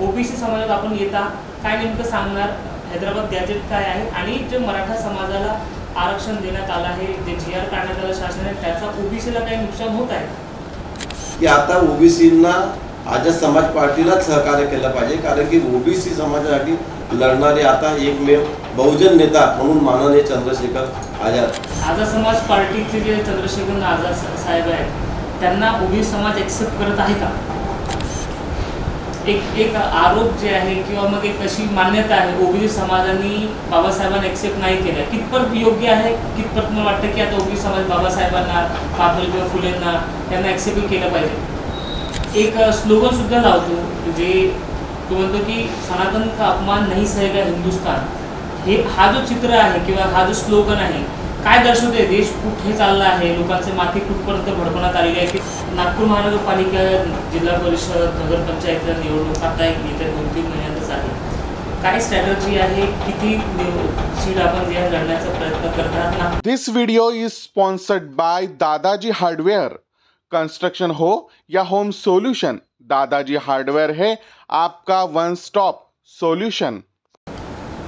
OBC समाजात आपण येता काय नेमकं सांगणार? हैदराबाद गॅजेट काय आहे? आणि जे मराठा समाजाला आरक्षण देण्यात आलं आहे जे जी आर काढण्यात आलं शासनाने त्याचा ओबीसीला काही नुकसान होत आहे? की आता ओबीसींना आजच्या समाज पार्टीलाच सहकार्य केलं पाहिजे कारण की ओबीसी समाजासाठी लढणारे आता एकमेव बहुजन नेता म्हणून माननीय चंद्रशेखर आझाद. आझाद समाज पार्टीचे जे चंद्रशेखर आझाद साहेब आहेत त्यांना ओबीसी समाज एक्सेप्ट करत आहे का? एक एक आरोप जे आहे किंवा मग एक अशी मान्यता आहे ओबीसी समाजाने बाबासाहेबांना एक्सेप्ट नाही केलं. कितपत योग्य आहे? कितपत मला वाटतं की आता ओबीसी समाज बाबासाहेबांना महात्मा किंवा फुलेंना त्यांना एक्सेप्ट केलं पाहिजे? एक स्लोगन सुद्धा लावतो जे तो म्हणतो की सनातन का अपमान नाही सहेगा हिंदुस्तान? हे हा जो चित्र आहे किंवा हा जो स्लोगन आहे काय दर्शवते देश कुठे चालला आहे? लोकांचे माथे कुठपर्यंत भडकवण्यात आलेले आहे की नागपूर महानगरपालिका जिल्हा परिषद नगरपंचायत निवडणूक आता एक येत्या दोन तीन महिन्यातच आहे. काय स्ट्रॅटर्जी आहे? किती सीट आपण या लढण्याचा प्रयत्न करतात this video is sponsored by Dadaji hardware. Construction हो या होम सोल्यूशन दादाजी हार्डवेयर है आपका वन स्टॉप सोल्यूशन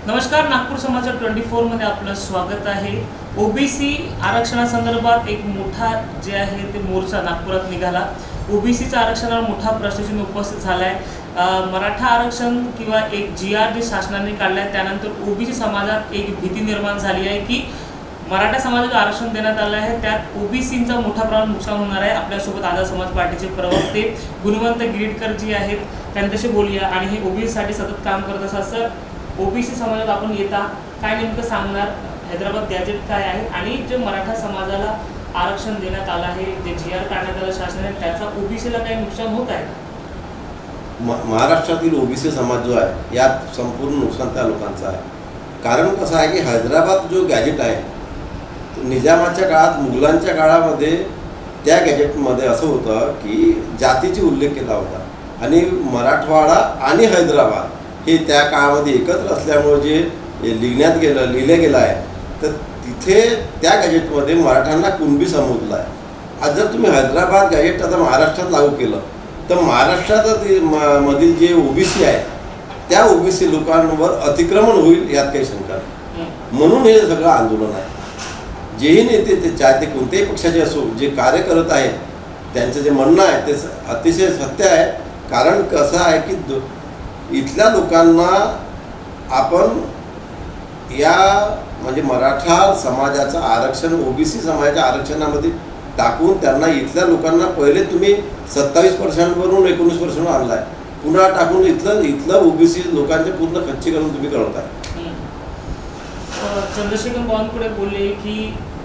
नमस्कार नागपूर समाचार ट्वेंटी फोरमध्ये आपलं स्वागत आहे. ओबीसी आरक्षणासंदर्भात एक मोठा जे आहे ते मोर्चा नागपुरात निघाला. ओबीसीचा आरक्षणावर मोठा प्रश्नचिन्ह उपस्थित झाला आहे मराठा आरक्षण किंवा एक जी आर जे शासनाने काढला आहे त्यानंतर ओबीसी समाजात एक भीती निर्माण झाली आहे की मराठा समाजाला आरक्षण देण्यात आलं आहे. त्यात ओबीसींचा मोठा प्रमाणात नुकसान होणार आहे. आपल्यासोबत आझाद समाज पार्टीचे प्रवक्ते गुणवंत गिरीटकर जी आहेत. त्यांच्याशी बोलूया. आणि हे ओबीसीसाठी सतत काम करत असतात सर ओबीसी समाजात आपण येता काय नेमकं सांगणार? हैदराबाद गॅजेट काय आहे? आणि जे मराठा समाजाला आरक्षण देण्यात आलं आहे जे जी आर काढण्यात आलं शासनाने त्याचा ओबीसीला काही नुकसान होत आहे? म- महाराष्ट्रातील ओबीसी समाज जो आहे यात संपूर्ण नुकसान त्या लोकांचं आहे. कारण कसं आहे की हैदराबाद जो गॅजेट आहे निजामाच्या काळात मुघलांच्या काळामध्ये त्या गॅजेटमध्ये असं होतं की जातीची उल्लेख केला होता. आणि मराठवाडा आणि हैदराबाद हे त्या काळामध्ये एकत्र असल्यामुळे जे लिहिण्यात गेलं लिहिलं गेलं आहे तर तिथे त्या गॅजेटमध्ये मराठ्यांना कुणबी संबोधलं आहे. आज जर तुम्ही हैदराबाद गॅजेट आता महाराष्ट्रात लागू केलं तर महाराष्ट्रात मधील जे ओबीसी आहे त्या ओबीसी लोकांवर अतिक्रमण होईल यात काही शंका नाही. म्हणून हे सगळं आंदोलन आहे. जेही नेते ते चाहे ते कोणत्याही पक्षाचे असो जे कार्य करत आहेत त्यांचं जे म्हणणं आहे ते अतिशय सत्य आहे. कारण कसं आहे की इथल्या लोकांना आपण या म्हणजे मराठा समाजाचं आरक्षण ओबीसी समाजाच्या आरक्षणामध्ये टाकून त्यांना इथल्या लोकांना पहिले तुम्ही सत्तावीस पर्सेंटवरून एकोणीस पर्सेंट आणलाय. पुन्हा टाकून इथलं इथलं ओबीसी लोकांचे पूर्ण खच्चीकरण तुम्ही करताय चंद्रशेखर बावनकुळे बोलले की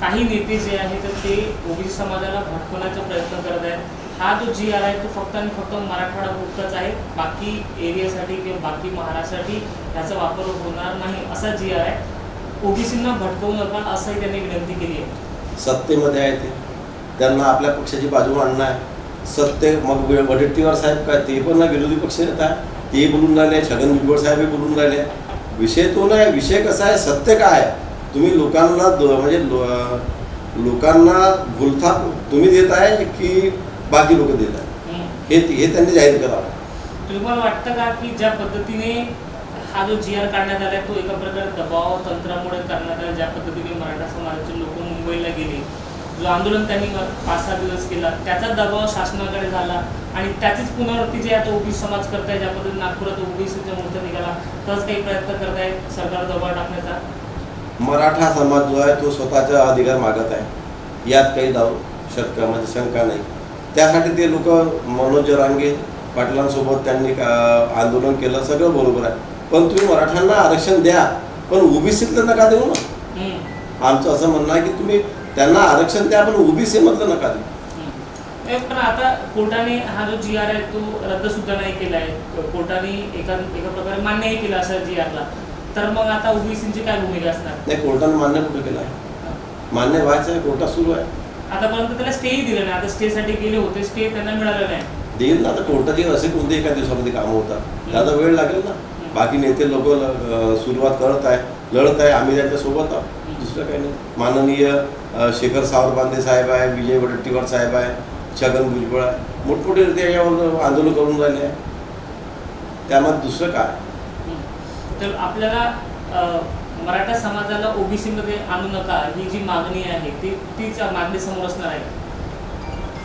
काही नेते जे आहेत तर ते ओबीसी समाजाला भटकवण्याचा प्रयत्न करत आहेत. हा जो जी आर आहे तो फक्त आणि फक्त मराठवाडा पुरताच आहे. बाकी एरियासाठी किंवा बाकी महाराष्ट्रासाठी ह्याचा वापर होणार नाही असा जी आर आहे. ओबीसींना भटकवू नका असंही त्यांनी विनंती केली आहे. सत्तेमध्ये आहे ते. त्यांना आपल्या पक्षाची बाजू मांडणं आहे सत्य मग वडेट्टीवार साहेब काय ते पण ना विरोधी पक्ष नेता. ते बोलून राहिले छगन भुजबळ साहेबही बोलून राहिले. विषय तो नाही. विषय कसा आहे? सत्य काय आहे? तुम्ही लोकांना दो- म्हणजे लो- लोकांना भुलथा तुम्ही देत आहे की बाकी लोक देत आहे हं. हे त्यांनी जाहीर करावं. तुम्हाला वाटतं का की ज्या पद्धतीने हा जो जी आर काढण्यात आला तो एका प्रकारे दबाव तंत्रामुळे करण्यात आला ज्या पद्धतीने मराठा समाजाचे लोक मुंबईला गेले जो आंदोलन त्यांनी पाच सहा दिवस केला त्याचा दबाव शासनाकडे झाला आणि त्याचीच पुनरावृत्ती जी आता ओबीसी समाज करताय ज्या पद्धतीने नागपुरात ओबीसीचा मोर्चा निघाला तसंच काही प्रयत्न करताय सरकार दबाव टाकण्याचा? मराठा समाज जो आहे तो स्वतःचा अधिकार मागत आहे. यात काही दाव शंका म्हणजे शंका नाही. त्यासाठी ते लोक मनोज जरांगे पाटलांसोबत त्यांनी का- आंदोलन केलं सगळं बरोबर आहे. पण तुम्ही मराठ्यांना आरक्षण द्या पण ओबीसीतलं नका देऊ ना. आमचं असं म्हणणं आहे की तुम्ही त्यांना आरक्षण द्या पण ओबीसी मधलं नका देऊ. पण आता कोर्टाने हा जो जी आर आहे तो रद्द सुद्धा नाही केला आहे. कोर्टाने एका एका प्रकारे मान्यही केला असं जी आरला तर मग आता ओबीसीची काय भूमिका असणार? नाही कोर्टानं मान्य कुठं केलं आहे? मान्य व्हायचं आहे कोर्टात सुरू आहे. आतापर्यंत त्याला स्टेही दिलं नाही. आता स्टेसाठी गेले होते स्टे त्यांना मिळालं नाही. देईल ना आता कोर्टाचे असे कोणते एका दिवसामध्ये कामं होतात? त्याला वेळ लागेल ना. बाकी नेते लोक सुरुवात करत आहे लढत आहे. आम्ही त्यांच्यासोबत आहोत. दुसरं काही नाही. माननीय शेखर सावरबांदे साहेब आहे विजय वडेट्टीवार साहेब आहे छगन भुजबळ आहे. मोठमोठे नेते याच्यावर आंदोलन करून राहिले आहे. त्यामध्ये दुसरं काय. तर आपल्याला मराठा समाजाला ओबीसी मध्ये आणू नका ही जी मागणी आहे ती तीच मागणी समोर असणार आहे.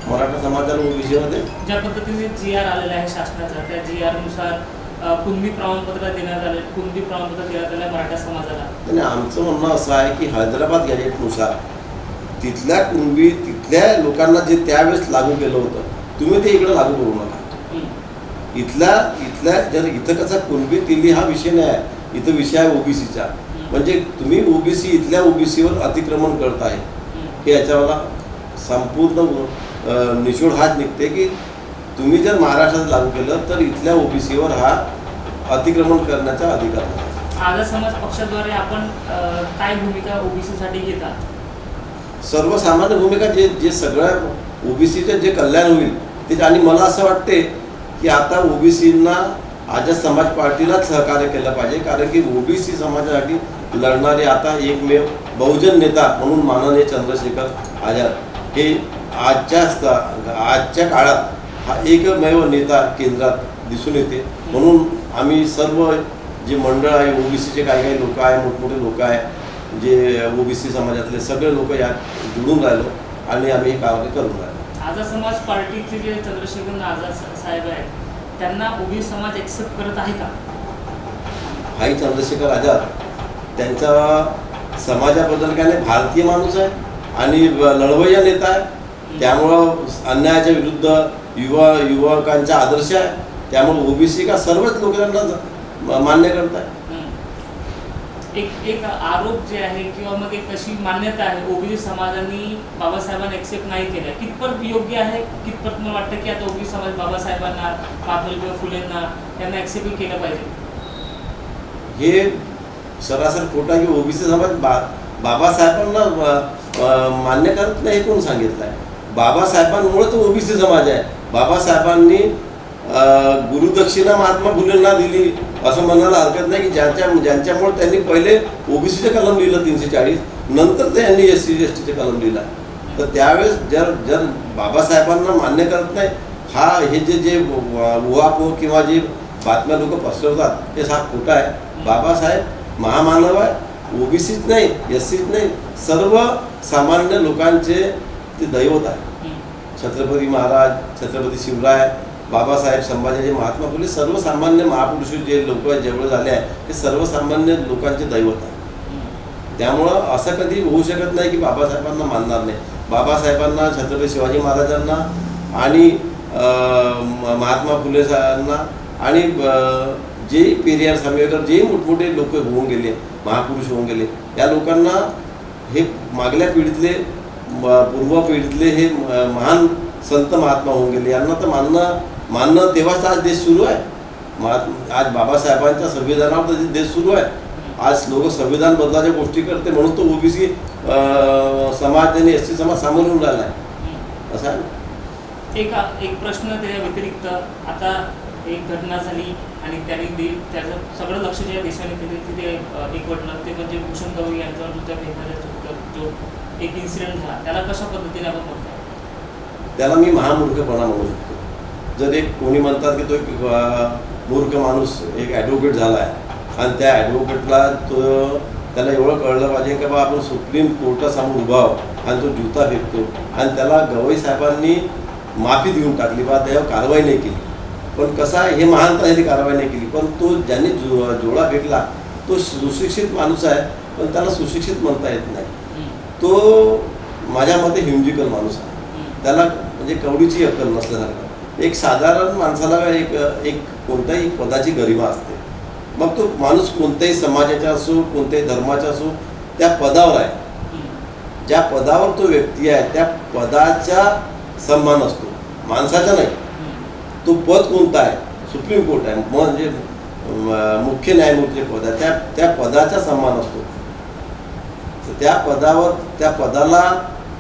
मराठा समाजाला ओबीसीमध्ये ज्या पद्धतीने जी आर आलेला आहे शासनाचा त्या जी आरनुसार कुणबी प्रमाणपत्र देण्यात आले कुणबी प्रमाणपत्र देण्यात आलं मराठा समाजाला. आणि आमचं म्हणणं असं आहे की हैदराबाद गॅजेटनुसार तिथल्या कुणबी तिथल्या लोकांना जे त्यावेळेस लागू केलं होतं तुम्ही ते इकडं लागू करू नका. इथल्या इथल्या जर इथं कसा कुणबी दिल्ली हा विषय नाही आहे. इथं विषय आहे ओबीसीचा. म्हणजे तुम्ही ओबीसी इथल्या ओबीसीवर अतिक्रमण करत आहे हं. याच्यावर संपूर्ण निचोड हाच निघते की तुम्ही जर महाराष्ट्रात लागू केलं तर इथल्या ओबीसीवर हा अतिक्रमण करण्याचा अधिकार आहे. आझाद समाज पक्षाद्वारे आपण अ, काय भूमिका ओबीसी साठी घेता सर्वसामान्य भूमिका जे जे सगळ्या ओबीसीचं जे कल्याण होईल ते आणि मला असं वाटते की आता ओबीसींना आझाद समाज पार्टीलाच सहकार्य केलं पाहिजे कारण की ओबीसी समाजासाठी लढणारे आता एकमेव बहुजन नेता म्हणून माननीय चंद्रशेखर आझाद. हे आजच्या आजच्या काळात हा एकमेव नेता केंद्रात दिसून येते. म्हणून आम्ही सर्व जे मंडळ आहे ओबीसीचे काही काही लोक आहे मोठमोठे लोक आहे जे ओबीसी समाजातले सगळे लोक यात जुळून राहिलो आणि आम्ही हे काम करून राहिलो. आझाद समाज पार्टीचे जे चंद्रशेखर आझाद साहेब आहेत त्यांना ओबीसी समाज एक्सेप्ट करत आहे का? भाई चंद्रशेखर आझाद. त्यांचा समाजाबद्दल काय नाही भारतीय माणूस आहे आणि लढवय्या नेता आहे. त्यामुळं अन्यायाच्या विरुद्ध युवा युवकांचा आदर्श आहे. त्यामुळे ओबीसी का सर्वच लोक त्यांना मान्य करत आहे. एक एक आरोप जे आहे किंवा मग एक अशी मान्यता आहे ओबीसी समाजाने बाबासाहेबांना एक्सेप्ट नाही केलं कितपत योग्य आहे? कितपत मला वाटतं की आता ओबीसी समाज बाबासाहेबांना महात्मा फुलेंना त्यांना एक्सेप्ट केलं पाहिजे? हे सरासर खोटा की ओबीसी समाज बा बाबासाहेबांना मान्य करत नाही हे कोण सांगितलं आहे बाबासाहेबांमुळे तो ओबीसी समाज आहे. बाबासाहेबांनी गुरुदक्षिणा महात्मा फुलेंना दिली. असं म्हणायला हरकत नाही की ज्याच्या ज्यांच्यामुळे त्यांनी पहिले ओबीसीचे कलम लिहिलं तीनशे चाळीस नंतर ते यांनी एस सी एस टीचे कलम लिहिला. तर त्यावेळेस जर जर बाबासाहेबांना मान्य करत नाही हा हे जे जे उहापोह किंवा जे बातम्या लोक पसरवतात ते हा खोटा आहे. बाबासाहेब महामानव आहे ओबीसीच नाही एस सीच नाही सर्व सामान्य लोकांचे ते दैवत आहे. छत्रपती महाराज छत्रपती शिवराय बाबासाहेब संभाजीचे महात्मा फुले सर्वसामान्य महापुरुष जे लोक जेवढे झाले आहे ते सर्वसामान्य लोकांचे दैवत आहे. त्यामुळं असं कधी होऊ शकत नाही की बाबासाहेबांना मानणार नाही. बाबासाहेबांना छत्रपती शिवाजी महाराजांना आणि महात्मा फुले साहेबांना आणि जे पेरियार सामेकर जे मोठमोठे लोक होऊन गेले महापुरुष होऊन गेले या लोकांना हे मागल्या पिढीतले पूर्व पिढीतले हे महान संत महात्मा होऊन गेले. यांना तर मानणं मानणं तेव्हाच आज देश सुरू आहे. महात्मा आज बाबासाहेबांच्या संविधानावर तर देश सुरू आहे. आज लोक संविधान बदलाच्या गोष्टी करते म्हणून तो ओबीसी समाज आणि एस टी समाज होऊन राहिला आहे. असा असं एक एक प्रश्न त्याच्या व्यतिरिक्त. आता एक घटना झाली. आणि त्यांनी दे त्याचं सगळं लक्ष ज्या देशाने तिथे तिथे एकवटलं ते म्हणजे भूषण गवई यांच्यावर दुसऱ्या भेटणाऱ्या जो एक इन्सिडेंट झाला त्याला कशा पद्धतीने आपण म्हणतो त्याला मी महामूर्खपणा म्हणू शकतो. जर एक कोणी म्हणतात की तो एक मूर्ख माणूस एक ॲडव्होकेट झाला आहे आणि त्या ॲडव्होकेटला तो त्याला एवढं कळलं पाहिजे की बा आपण सुप्रीम कोर्टासमोर उभा आणि तो जुता फेकतो आणि त्याला गवई साहेबांनी माफी देऊन टाकली बा त्यावर कारवाई नाही केली. पण कसं आहे हे महानता ह्याने कारवाई नाही केली पण तो ज्याने जो जोडा फेकला तो सुशिक्षित माणूस आहे पण त्याला सुशिक्षित म्हणता येत नाही. तो माझ्या मते हिमजिकल माणूस आहे. त्याला म्हणजे कवडीची अक्कल नसल्यासारखं एक साधारण माणसाला एक एक कोणत्याही पदाची गरिमा असते मग तो माणूस कोणत्याही समाजाचा असो कोणत्याही धर्माचा असो त्या पदावर आहे. ज्या पदावर तो व्यक्ती आहे त्या पदाचा सन्मान असतो माणसाचा नाही. तो पद कोणता आहे? सुप्रीम कोर्ट आहे. म्हणजे मुख्य न्यायमूर्ती पद आहे. त्या त्या पदाचा सन्मान असतो. तर त्या पदावर त्या पदाला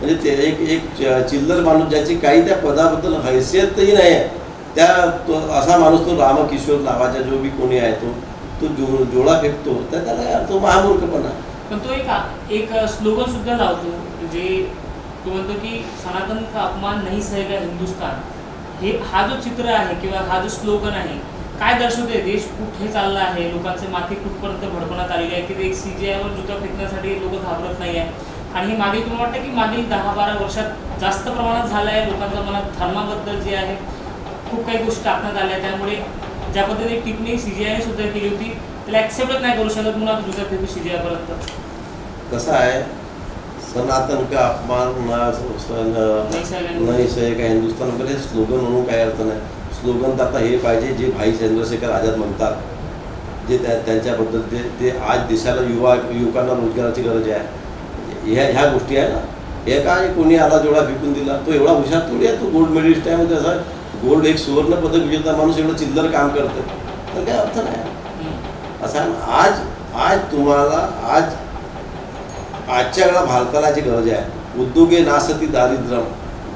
म्हणजे ते एक एक चिल्लर माणूस ज्याची काही त्या पदाबद्दल हैसियतही नाही आहे. त्या तो असा माणूस तो रामकिशोर नावाचा जो बी कोणी आहे तो तो जो जोडा फेकतो. तर त्याला यार तो महामूर्खपणा. पण तो एक एक स्लोगन सुद्धा लावतो. जे तो म्हणतो की सनातन का अपमान नाही सहेगा हिंदुस्तान? हे हा जो चित्र आहे किंवा हा जो स्लोगन आहे काय दर्शवते देश कुठे चालला आहे? लोकांचे माथे कुठपर्यंत भडकवण्यात आलेले आहे की ते सी जी आयवर जुता फेकण्यासाठी लोक घाबरत नाही आहे आणि हे मागील तुम्हाला वाटतं की मागील दहा बारा वर्षात जास्त प्रमाणात झालं आहे लोकांच्या मनात धर्माबद्दल जे आहे? खूप काही गोष्टी टाकण्यात आल्या. त्यामुळे ज्या पद्धतीने टिप्पणी सी जी आयने सुद्धा केली होती त्याला ॲक्सेप्टच नाही करू शकत म्हणून आता जुता फेकू सी जी आयपर्यंत कसं आहे सनातन का अपमान नहीं सहे का हिंदुस्थान वगैरे स्लोगन म्हणून काही अर्थ नाही स्लोगन तर आता हे पाहिजे जे भाई चंद्रशेखर आझाद म्हणतात जे त्या त्यांच्याबद्दल ते ते आज देशाला युवा युवकांना रोजगाराची गरज आहे. ह्या ह्या गोष्टी आहे ना. हे काय कोणी आला जोडा फेकून दिला? तो एवढा हुशार थोडी आहे तो गोल्ड मेडलिस्ट आहे म्हणजे असं गोल्ड एक सुवर्ण पदक विजेता माणूस एवढं चिल्लर काम करतो तर काय अर्थ नाही. असं आज आज तुम्हाला आज आजच्या वेळा भारताला जी गरज आहे उद्योगे नासती दारिद्र्यम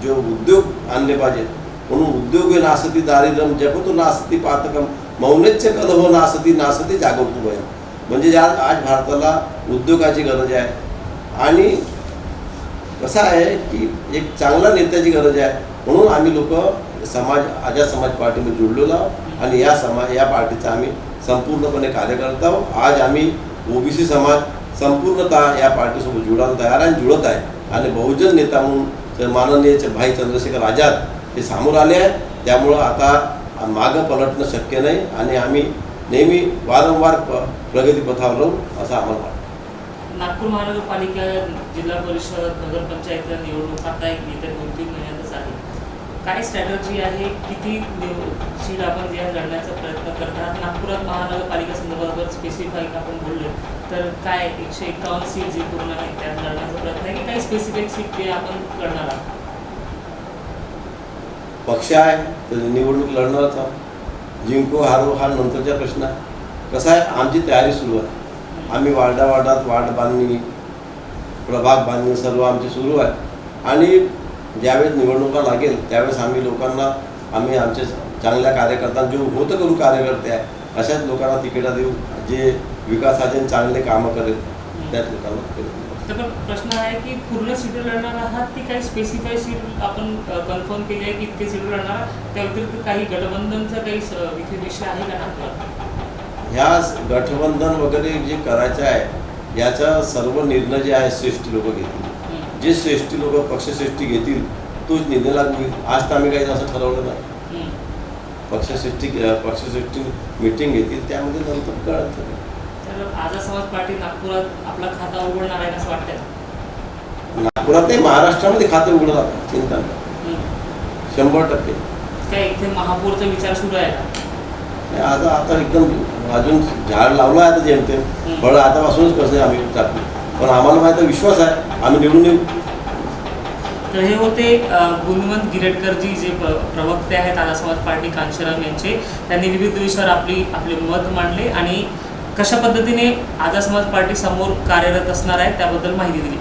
जो उद्योग आणले पाहिजेत म्हणून उद्योगे नासती दारिद्र्यम जगतो नासती पातकम मौनेच्य कलह नासती नासती जागवतो भय म्हणजे ज्या आज भारताला उद्योगाची गरज आहे. आणि कसं आहे की एक चांगला नेत्याची गरज आहे म्हणून आम्ही लोक समाज आझाद समाज पार्टीमध्ये जुळलेलो आहोत. आणि या समाज या पार्टीचा आम्ही संपूर्णपणे कार्यकर्ता आहोत. आज आम्ही ओबीसी समाज संपूर्णतः या पार्टीसोबत जुळायला तयार आहे आणि जुळत आहे. आणि बहुजन नेता म्हणून माननीय भाई चंद्रशेखर आझाद हे समोर आले आहे त्यामुळं आता मागं पलटणं शक्य नाही आणि आम्ही नेहमी वारंवार प्रगतीपथावर राहू असं आम्हाला वाटतं. नागपूर महानगरपालिका जिल्हा परिषद नगरपंचायतच्या निवडणूक आता एक येत्या दोन तीन काय स्ट्रॅटर्जी आहे? किती निव- सीट आपण जे लढण्याचा प्रयत्न करतात? नागपुरात महानगरपालिका संदर्भात स्पेसिफाईक आपण बोललो तर काय एकशे एकावन्न सीट जी पूर्ण आहे त्यात लढण्याचा प्रयत्न आहे की काही स्पेसिफिक सीट ते आपण लढणार आहोत? पक्ष आहे तर निवडणूक लढणारच आहोत जिंको हारो हा नंतरचा प्रश्न आहे. कसा आहे? आमची तयारी सुरू आहे. आम्ही वार्डा वार्डात वार्ड बांधणी प्रभाग बांधणी सर्व आमची सुरू आहे. आणि ज्यावेळेस निवडणुका लागेल त्यावेळेस आम्ही लोकांना आम्ही आमचे चांगल्या कार्यकर्त्यांना जो होतं करू कार्यकर्ते आहे अशाच लोकांना तिकिटं देऊ जे विकासाचे चांगले कामं करेल त्याच लोकांना. तर पण प्रश्न आहे की पूर्ण सीट लढणार आहात की काही स्पेसिफाय सीट आपण कन्फर्म केली आहे की इतके सीट लढणार? त्या व्यतिरिक्त काही गठबंधनचा काही इथे विषय आहे का ह्या गठबंधन वगैरे जे करायचं आहे याचा सर्व निर्णय जे आहे श्रेष्ठी लोक घेतील. जे श्रेष्ठी लोक पक्षश्रेष्ठी घेतील तोच निर्णय लागू होईल आज तर आम्ही काही असं ठरवलं नाही. पक्षश्रेष्ठी पक्षश्रेष्ठी मीटिंग घेतील त्यामध्ये नंतर कळतं आझाद समाज पार्टी नागपुरात आपला खाता उघडणार आहे असं वाटतंय? नागपुरात नाही महाराष्ट्रामध्ये खाते उघडत आता चिंता. शंभर टक्के. काय इथे महापौरचा विचार सुरू आहे आता आता एकदम अजून झाड लावलं आहे आता जेमतेम. फळं आतापासूनच कसं आम्ही टाकू. पण आम्हाला माहिती विश्वास आहे आम्ही निवडून येऊ. तर हे होते गुणवंत गिरटकरजी जे प्रवक्ते आहेत आझाद समाज पार्टी कांशीराम यांचे. त्यांनी विविध विषयावर आपली आपले मत मांडले आणि कशा पद्धतीने आझाद समाज पार्टी समोर कार्यरत असणार आहे त्याबद्दल माहिती दिली.